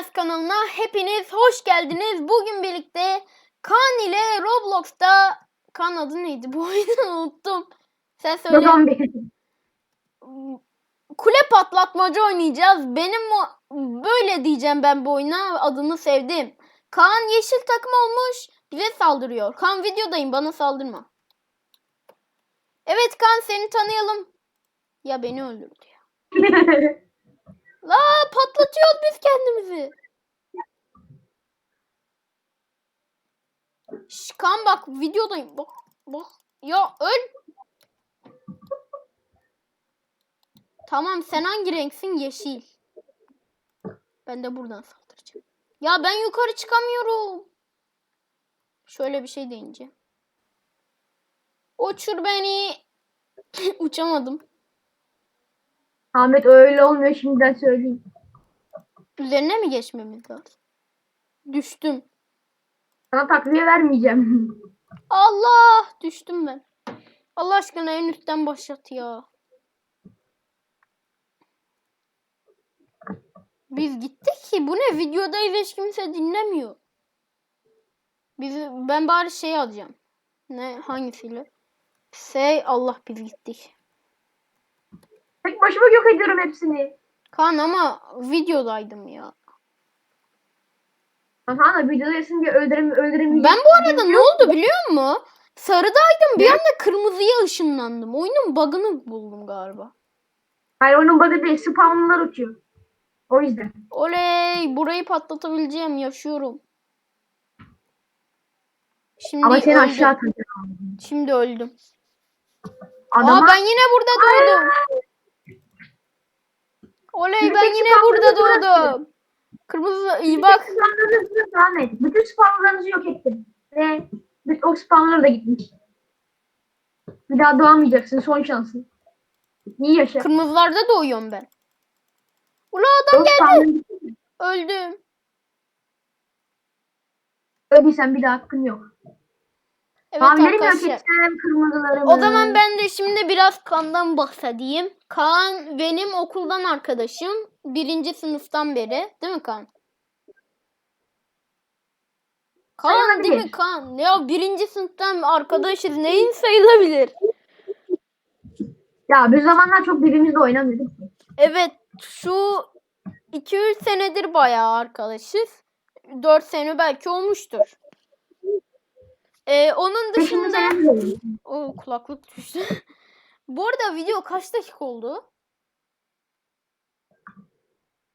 Bilmez kanalına hepiniz hoş geldiniz. Bugün birlikte Kaan ile Roblox'ta Kaan adı neydi? Bu oyunu unuttum. Sen söyle. Kule patlatmaca oynayacağız. Benim böyle diyeceğim ben bu oyuna adını sevdim. Kaan yeşil takım olmuş bize saldırıyor. Kaan videodayım bana saldırma. Evet Kaan seni tanıyalım. Ya beni öldürdü ya. La patlatıyoruz biz kendimizi. Şş, Kaan bak videodayım. Bak bak. Ya öl. Tamam sen hangi renksin? Yeşil. Ben de buradan saldıracağım. Ya ben yukarı çıkamıyorum. Şöyle bir şey deyince. Uçur beni. Uçamadım. Ahmet öyle olmuyor şimdiden söyleyeyim. Üzerine mi geçmemiz lazım? Düştüm. Sana takviye vermeyeceğim. Allah düştüm ben. Allah aşkına en üstten başlat ya. Biz gittik ki bu ne videodayız hiç kimse dinlemiyor. Biz, ben bari şey alacağım. Ne hangisiyle? Şey Allah biz gittik. Tek başıma yok ediyorum hepsini. Kaan ama videodaydım ya. Aha da videodasın diye öldürem öldüremeyeceğim. Ben bu arada ne oldu biliyor musun? Sarıdaydım bir anda kırmızıya ışınlandım. Oyunun bug'ını buldum galiba. Hayır onun bug'ı değil spawnlar uçuyor. O yüzden. Oley! Burayı patlatabileceğim. Yaşıyorum. Şimdi Ama seni öldüm. aşağı atacağım. Şimdi öldüm. Adama... Aa ben yine burada doğdum. Oley ben yine burada doğdum. Kırmızı iyi bak. Spawnlarınızı devam et. Bütün spawnlarınızı yok ettim. Ve bütün o spawnlar da gitmiş. Bir daha doğamayacaksın. Son şansın. İyi yaşa. Kırmızılarda doğuyorum ben. Ula adam geldi. Öldüm. Öldüysen bir daha hakkın yok. Evet yok arkadaşlar. kırmızılarımı? O zaman ben de şimdi biraz Kaan'dan bahsedeyim. Kaan benim okuldan arkadaşım. Birinci sınıftan beri. Değil mi Kaan? Kaan değil mi Sayılabilir. Kaan? Ya birinci sınıftan arkadaşız. Neyin sayılabilir? Ya bir zamanlar çok birbirimizle oynamıyorduk. Evet şu 2-3 senedir bayağı arkadaşız. 4 sene belki olmuştur. Ee, onun dışında... O kulaklık düştü. Bu arada video kaç dakika oldu?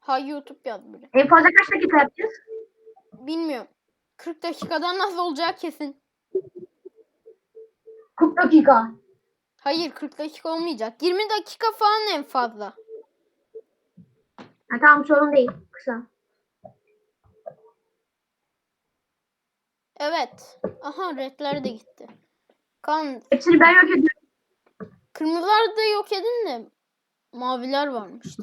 Ha YouTube yaz bile. En fazla kaç dakika yapacağız? Bilmiyorum. 40 dakikadan nasıl olacağı kesin. 40 dakika. Hayır 40 dakika olmayacak. 20 dakika falan en fazla. Ha, tamam sorun değil. Kısa. Evet. Aha redler de gitti. Kan Hepsini ben yok ediyorum. kırmızılar da yok edin de maviler varmış da.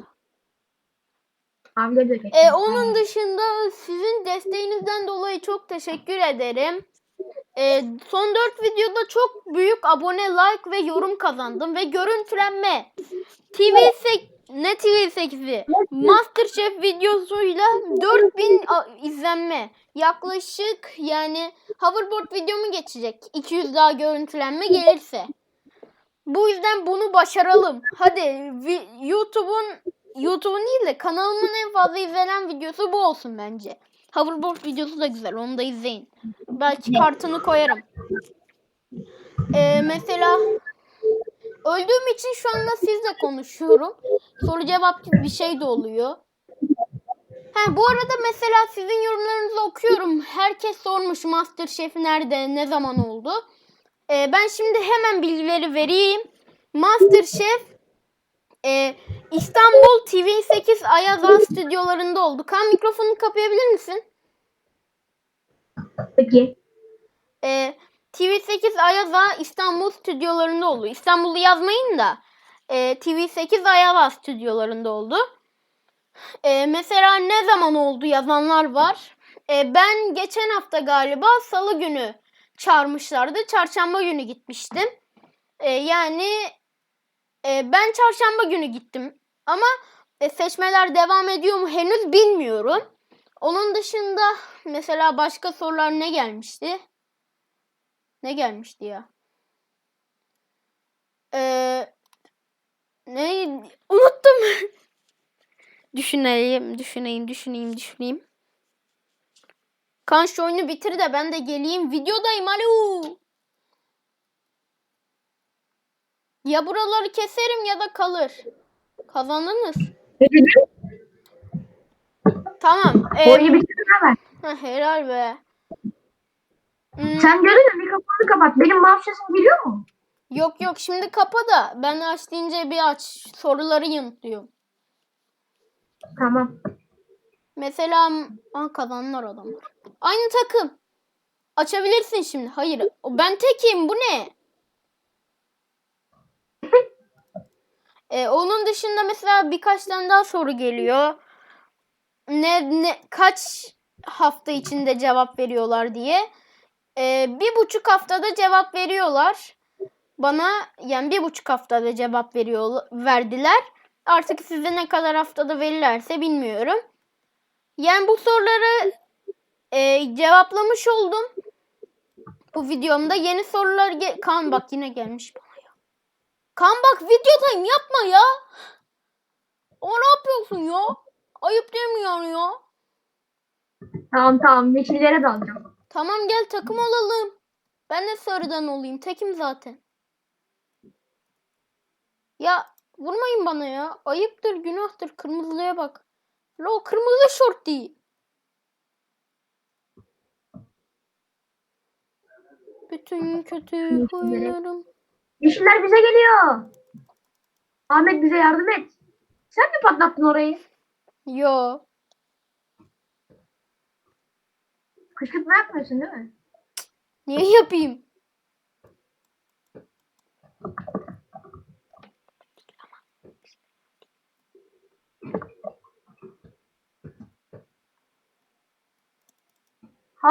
Abileri de yok. E, onun dışında sizin desteğinizden dolayı çok teşekkür ederim. E, son 4 videoda çok büyük abone, like ve yorum kazandım ve görüntülenme. TV8 ne TV8'i? Masterchef videosuyla 4000 a- izlenme. Yaklaşık yani hoverboard videomu geçecek. 200 daha görüntülenme gelirse. Bu yüzden bunu başaralım. Hadi YouTube'un YouTube'un değil de kanalımın en fazla izlenen videosu bu olsun bence. Hoverboard videosu da güzel. Onu da izleyin. Belki kartını koyarım. Ee, mesela öldüğüm için şu anda sizle konuşuyorum. Soru cevap gibi bir şey de oluyor. Ha, bu arada mesela sizin yorumlarınızı okuyorum. Herkes sormuş Masterchef nerede, ne zaman oldu. Ee, ben şimdi hemen bilgileri vereyim. Masterchef e, İstanbul TV8 Ayaza stüdyolarında oldu. Kan mikrofonunu kapayabilir misin? Peki. E, TV8 Ayaza İstanbul stüdyolarında oldu. İstanbul'u yazmayın da e, TV8 Ayaza stüdyolarında oldu. E, mesela ne zaman oldu yazanlar var. E, ben geçen hafta galiba salı günü çağırmışlardı. Çarşamba günü gitmiştim. E, yani e, ben çarşamba günü gittim. Ama e, seçmeler devam ediyor mu henüz bilmiyorum. Onun dışında mesela başka sorular ne gelmişti? Ne gelmişti ya? Ee, ne? Unuttum. düşüneyim, düşüneyim, düşüneyim, düşüneyim. Kan şu oyunu bitir de ben de geleyim. Videodayım alo. Ya buraları keserim ya da kalır. Kazandınız. Ne dedin? Tamam. ee, Oyunu bitirdin hemen. ha, helal be. Hmm, Sen görün de mikrofonu kapat. Benim mouse sesim geliyor mu? Yok yok şimdi kapa da ben aç deyince bir aç. Soruları yanıtlıyorum. Tamam. Mesela ah kazanlar adamlar. Aynı takım. Açabilirsin şimdi. Hayır. Ben tekim. Bu ne? Ee, onun dışında mesela birkaç tane daha soru geliyor. Ne ne kaç hafta içinde cevap veriyorlar diye. Ee, bir buçuk haftada cevap veriyorlar. Bana yani bir buçuk haftada cevap veriyor verdiler. Artık size ne kadar haftada verirlerse bilmiyorum. Yani bu soruları e, cevaplamış oldum. Bu videomda yeni sorular ge- kan bak yine gelmiş bana ya. Kan bak videodayım yapma ya. O ne yapıyorsun ya? Ayıp değil mi yani ya? Tamam tamam. Yeşillere dalacağım. Tamam gel takım olalım. Ben de sarıdan olayım. Tekim zaten. Ya vurmayın bana ya. Ayıptır, günahtır. Kırmızılıya bak. La o kırmızı şort değil. Bütün kötü huylarım. Yeşiller bize geliyor. Ahmet bize yardım et. Sen mi patlattın orayı? Yo. Kışkırtma yapmıyorsun değil mi? Niye yapayım?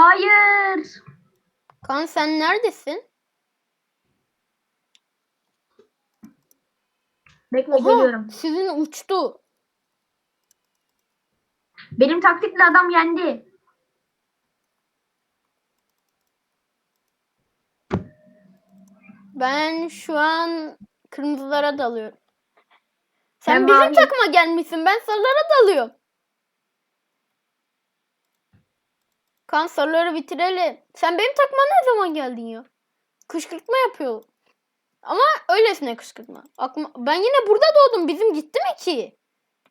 Hayır. Kan sen neredesin? Bekle Oha, geliyorum. sizin uçtu. Benim taktikle adam yendi. Ben şu an kırmızılara dalıyorum. Sen Ben bizim mavi. takıma gelmişsin. Ben sarılara dalıyorum. Kan sarıları bitirelim. Sen benim takıma ne zaman geldin ya? Kışkırtma yapıyor. Ama öylesine kışkırtma. Aklıma... Ben yine burada doğdum. Bizim gitti mi ki?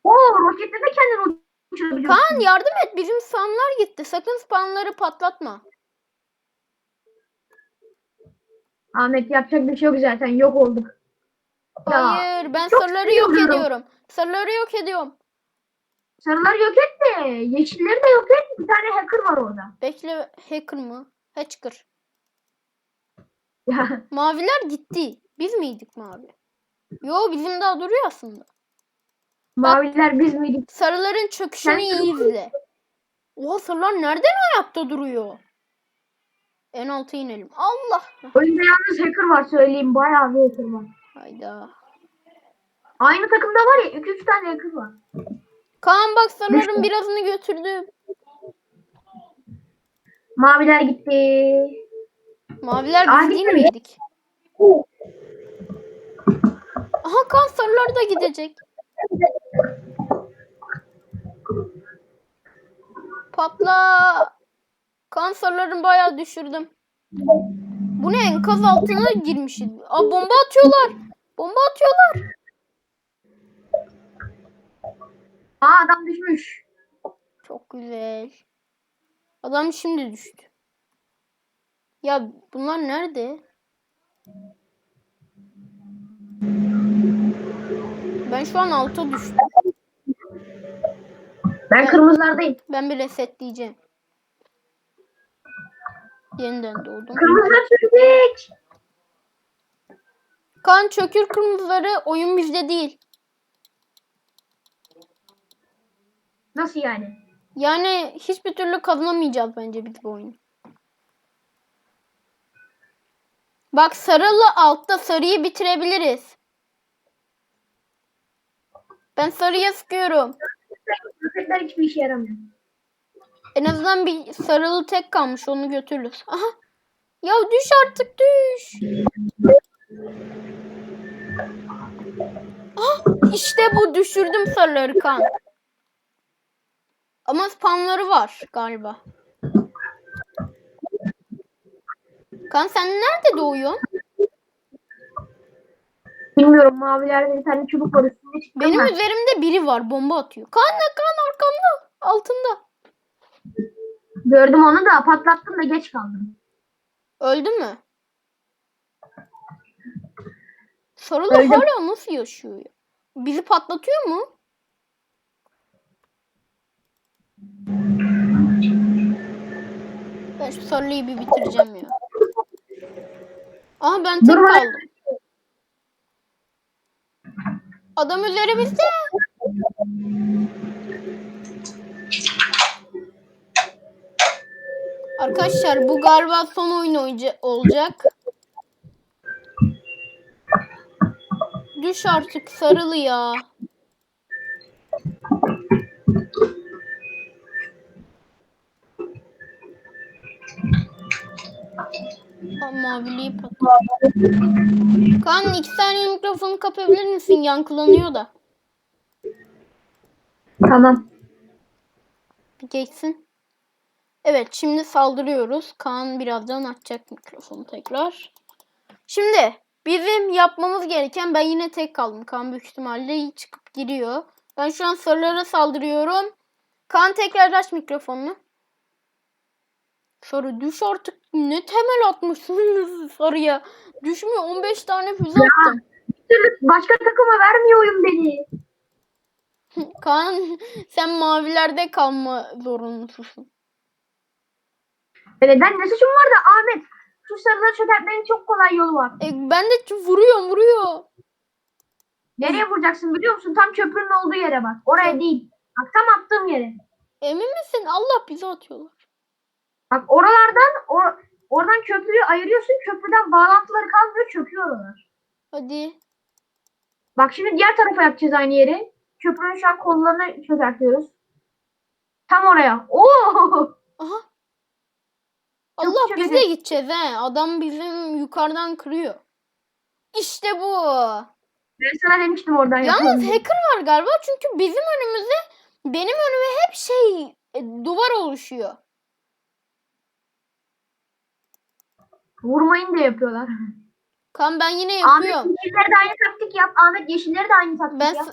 Oo roketle de kendini uçurabiliyorsun. Kaan yardım et. Bizim spamlar gitti. Sakın spamları patlatma. Ahmet yapacak bir şey yok zaten. Yok olduk. Ya, Hayır ben çok sarıları yok ediyorum. Sarıları yok ediyorum. Sarıları yok et de yeşilleri de yok et. Bir tane hacker var orada. Bekle hacker mı? Hacker. Ya, Maviler gitti. Biz miydik mavi? Yo bizim daha duruyor aslında. maviler biz miydik? Sarıların çöküşünü Sen iyi izle. Oha sarılar nereden ayakta duruyor? En alta inelim. Allah. Oyunda yalnız hacker var söyleyeyim. Bayağı bir hacker var. Hayda. Aynı takımda var ya 2-3 tane hacker var. Kaan bak sarıların birazını götürdüm. Maviler gitti. Maviler Aa, biz değil gitmedi. miydik? Aha kan sarılar da gidecek. Patla. Kan sarılarını bayağı düşürdüm. Bu ne enkaz altına girmişiz. Aa, bomba atıyorlar. Bomba atıyorlar. Aa adam düşmüş. Çok güzel. Adam şimdi düştü. Ya bunlar nerede? Ben şu an alta düştüm. Ben kırmızılardayım. Ben bir resetleyeceğim. Yeniden doğdum. Kırmızılar sürecek. Kan çökür kırmızıları oyun bizde değil. Nasıl yani? Yani hiçbir türlü kazanamayacağız bence biz bu oyunu. Bak sarılı altta sarıyı bitirebiliriz. Ben sarıya sıkıyorum. Roketler hiçbir işe yaramıyor. En azından bir sarılı tek kalmış onu götürürüz. Aha. Ya düş artık düş. Ah, işte bu düşürdüm sarıları kan. Ama spamları var galiba. Kan sen nerede doğuyorsun? Bilmiyorum mavilerde bir tane çubuk var üstünde çıktım Benim ben. üzerimde biri var bomba atıyor. Kan ne kan arkamda altında. Gördüm onu da patlattım da geç kaldım. Öldü mü? Sarılı Öldüm. hala nasıl yaşıyor ya? Bizi patlatıyor mu? Ben şu sarılıyı bir bitireceğim ya. Aha ben tek Dur, kaldım. Adam üzerimizde. Arkadaşlar bu galiba son oyun olacak. Düş artık sarılı ya. Aa, Maviliği patladı. Kaan iki saniye mikrofonu kapatabilir misin? Yankılanıyor da. Tamam. Bir geçsin. Evet şimdi saldırıyoruz. Kaan birazdan açacak mikrofonu tekrar. Şimdi bizim yapmamız gereken ben yine tek kaldım. Kaan büyük ihtimalle çıkıp giriyor. Ben şu an sarılara saldırıyorum. Kaan tekrar aç mikrofonunu. Sarı düş artık. Ne temel atmışsın sarıya. Düşmüyor 15 tane füze attım. Bir türlü başka takıma vermiyor oyun beni. Kaan sen mavilerde kalma zorunlususun. E Neden ne suçum var da Ahmet? Şu sarıları çökertmenin çok kolay yolu var. E, ben de vuruyorum vuruyor. Nereye vuracaksın biliyor musun? Tam köprünün olduğu yere bak. Oraya değil. Bak tam attığım yere. Emin misin? Allah bizi atıyorlar. Bak oralardan or- oradan köprüyü ayırıyorsun. Köprüden bağlantıları kalmıyor. Çöküyor oralar. Hadi. Bak şimdi diğer tarafa yapacağız aynı yeri. Köprünün şu an kollarını çökertiyoruz. Tam oraya. Oo! Aha. Allah biz de gideceğiz he. Adam bizim yukarıdan kırıyor. İşte bu. Ben sana demiştim oradan Yalnız yapalım hacker var galiba çünkü bizim önümüzde benim önüme hep şey e, duvar oluşuyor. Vurmayın da yapıyorlar. Kan ben yine Ahmet yapıyorum. yeşilleri de aynı taktik yap. Ahmet yeşilleri de aynı taktik Ben yap.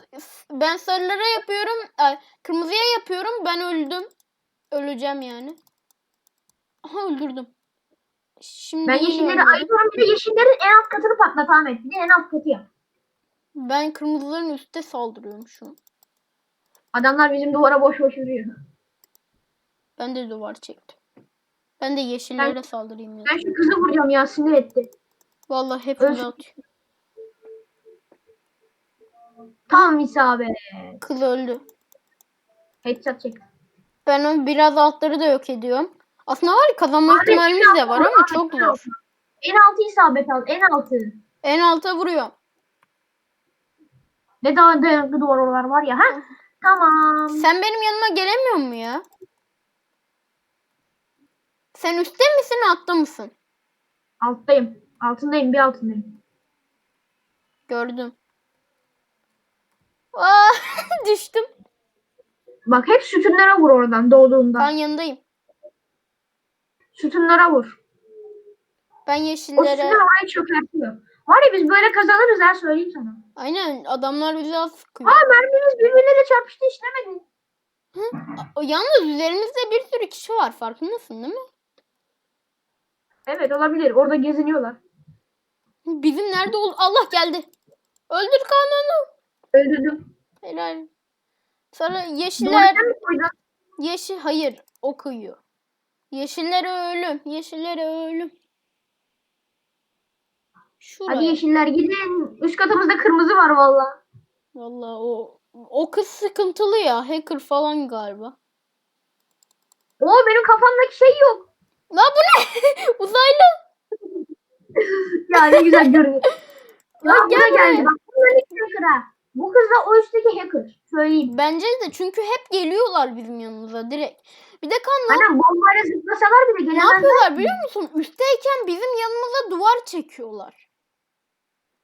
ben sarılara yapıyorum. ay, kırmızıya yapıyorum. Ben öldüm. Öleceğim yani. Aha öldürdüm. Şimdi Ben yeşilleri ayırıyorum. Bir de yeşillerin en alt katını patlat Ahmet. Bir de en alt katı yap. Ben kırmızıların üstte saldırıyorum şu an. Adamlar bizim duvara boş boş yürüyor. Ben de duvar çektim. Ben de yeşillere saldırayım ya. Ben şu kızı vuracağım ya sinir etti. Vallahi hepimiz Öl- atıyor. Tam isabet. Kız öldü. Headshot çek. Ben o biraz altları da yok ediyorum. Aslında var ya kazanma Ahmet, ihtimalimiz de var ama çok zor. En altı isabet al. En altı. En alta vuruyorum. Ne daha dayanıklı duvar oralar var ya. Ha? Tamam. Sen benim yanıma gelemiyor mu ya? Sen üstte misin altta mısın? Alttayım. Altındayım. Bir altındayım. Gördüm. Aa, düştüm. Bak hep sütunlara vur oradan doğduğunda. Ben yanındayım. Sütunlara vur. Ben O yeşillere... sütunlar orayı çökertiyor. Var ya biz böyle kazanırız ha söyleyeyim sana. Aynen adamlar bizi az sıkıyor. Aa mermimiz birbirleriyle çarpıştı işlemedi. O, yalnız üzerimizde bir sürü kişi var farkındasın değil mi? Evet olabilir. Orada geziniyorlar. Bizim nerede ol... Allah geldi. Öldür kanunu. Öldürdüm. Helal. Sonra yeşiller... koydun? Yeşil... Hayır. O kıyıyor. Yeşillere ölüm. Yeşillere ölüm. Şuraya. Hadi yeşiller gidin. Üst katımızda kırmızı var valla. Vallahi o... O kız sıkıntılı ya. Hacker falan galiba. Oo benim kafamdaki şey yok. La bu ne? Uzaylı. Ya ne güzel görünüyor. Lan gel geldi. Bak bunların ikisi kıra. Bu kız da o üstteki hacker. Söyleyeyim. Bence de çünkü hep geliyorlar bizim yanımıza direkt. Bir de kan ne, Aynen bombayla zıplasalar bile ne gelemezler. yapıyorlar biliyor musun? Üstteyken bizim yanımıza duvar çekiyorlar.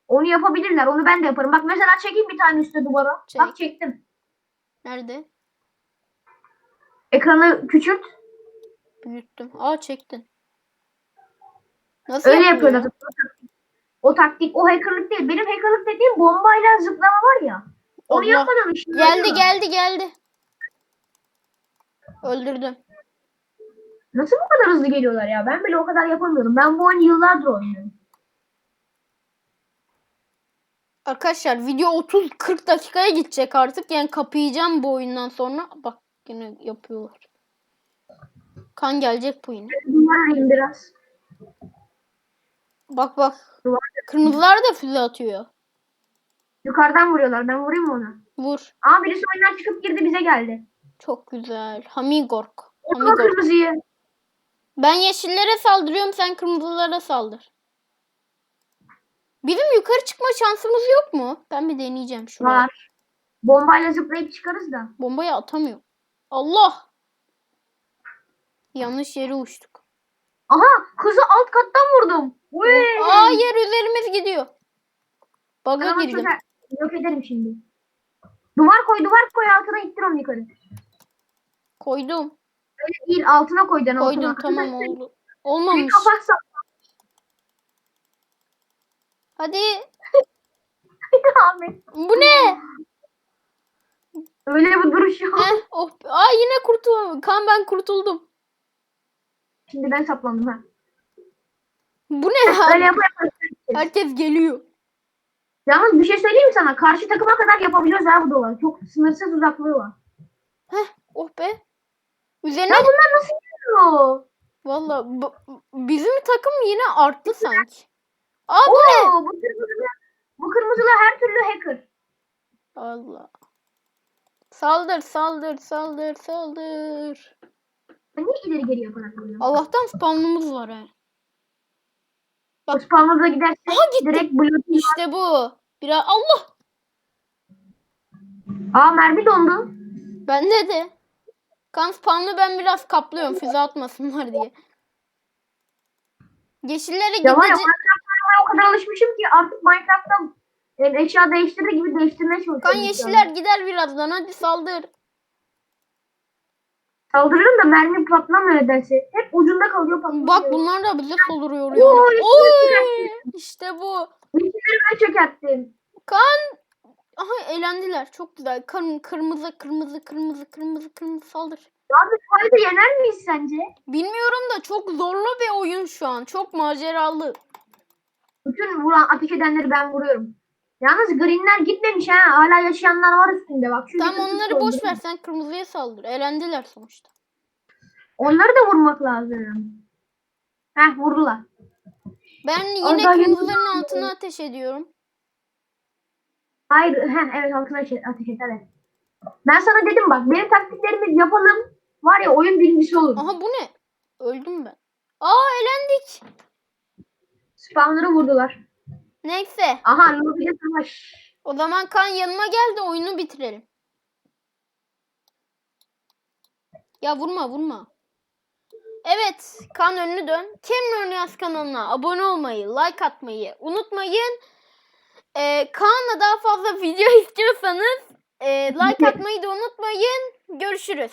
Onu yapabilirler. Onu ben de yaparım. Bak mesela çekeyim bir tane üstte duvara. Çek. Bak çektim. Nerede? Ekranı küçült. Büyüttüm. Aa çektin. Nasıl Öyle yapılıyor? yapıyorlar. O taktik, o hackerlık değil. Benim hackerlık dediğim bombayla zıplama var ya. Onu Allah. yapmadan işte. Geldi geldi geldi. Öldürdüm. Nasıl bu kadar hızlı geliyorlar ya? Ben bile o kadar yapamıyorum. Ben bu oyunu yıllardır oynuyorum. Arkadaşlar video 30-40 dakikaya gidecek artık. Yani kapayacağım bu oyundan sonra. Bak yine yapıyorlar. Kan gelecek bu yine. Duvar arayayım biraz. Bak bak. Kırmızılar da füze atıyor. Yukarıdan vuruyorlar. Ben vurayım mı ona? Vur. Aa birisi oyundan çıkıp girdi bize geldi. Çok güzel. Da Hamigork. kırmızıyı. Ben yeşillere saldırıyorum sen kırmızılara saldır. Bizim yukarı çıkma şansımız yok mu? Ben bir deneyeceğim şuraya. Var. Bombayla zıplayıp çıkarız da. Bombayı atamıyorum. Allah! Yanlış yere uçtuk. Aha kızı alt kattan vurdum. Uy. Hayır üzerimiz gidiyor. Ben onu girdim. çözer- Yok ederim şimdi. Duvar koy duvar koy altına ittir onu yukarı. Koydum. Öyle değil altına koy den Koydum altına. tamam oldu. Bir Olmamış. kapatsa. Hadi. Ahmet. Bu ne? Öyle bir duruş yok. Heh, oh. Aa yine kurtuldum. Kan ben kurtuldum. Şimdi ben saplandım ha. Bu ne ya? Herkes geliyor. Yalnız bir şey söyleyeyim mi sana? Karşı takıma kadar yapabiliyoruz ha bu duvarı. Çok sınırsız uzaklığı var. Oh be. Üzerine Ya bunlar nasıl geliyor? Valla bizim takım yine arttı sanki. Aa bu ne? Oo, bu kırmızılı, bu kırmızılı her türlü hacker. Allah. Saldır saldır saldır saldır. Ben niye ileri geri yaparak? Allah'tan spawnımız var ha. O spawner'a giderse Aha gitti. direkt blue İşte bu. Biraz Allah. Aa mermi dondu. Bende de. Kan spawn'ı ben biraz kaplıyorum füze atmasınlar diye. Yeşillere Ya var ya gidince Minecraft'a o kadar alışmışım ki artık Minecraft'ta e, eşya değiştirir gibi değiştirmeye çalışıyorum. kan yeşiller gider birazdan hadi saldır. Saldırırım da mermi patlamıyor nedense. Hep ucunda kalıyor patlamıyor. Bak bunlar da bize saldırıyor. Oo, Oy! İşte bu. Yeşilleri ben çökerttim. Kan Aha eğlendiler. Çok güzel. Kan kırmızı kırmızı kırmızı kırmızı kırmızı saldır. Ya biz kaydı yener miyiz sence? Bilmiyorum da çok zorlu bir oyun şu an. Çok maceralı. Bütün vuran ateş edenleri ben vuruyorum. Yalnız greenler gitmemiş ha. Hala yaşayanlar var üstünde bak. Tam onları boş ver sen kırmızıya saldır. Eğlendiler sonuçta. Onları da vurmak lazım. Heh vurdular. Ben yine kırmızıların yanında- altına ateş ediyorum. Hayır heh, evet altına ateş, et evet. Ben sana dedim bak benim taktiklerimi yapalım. Var ya oyun birincisi olur. Aha bu ne? Öldüm ben. Aa eğlendik. Spawnları vurdular. Neyse. Aha lobide savaş. O zaman kan yanıma gel de oyunu bitirelim. Ya vurma vurma. Evet kan önünü dön. Kemin Oynayaz kanalına abone olmayı, like atmayı unutmayın. Ee, Kaan'la daha fazla video istiyorsanız e, like atmayı da unutmayın. Görüşürüz.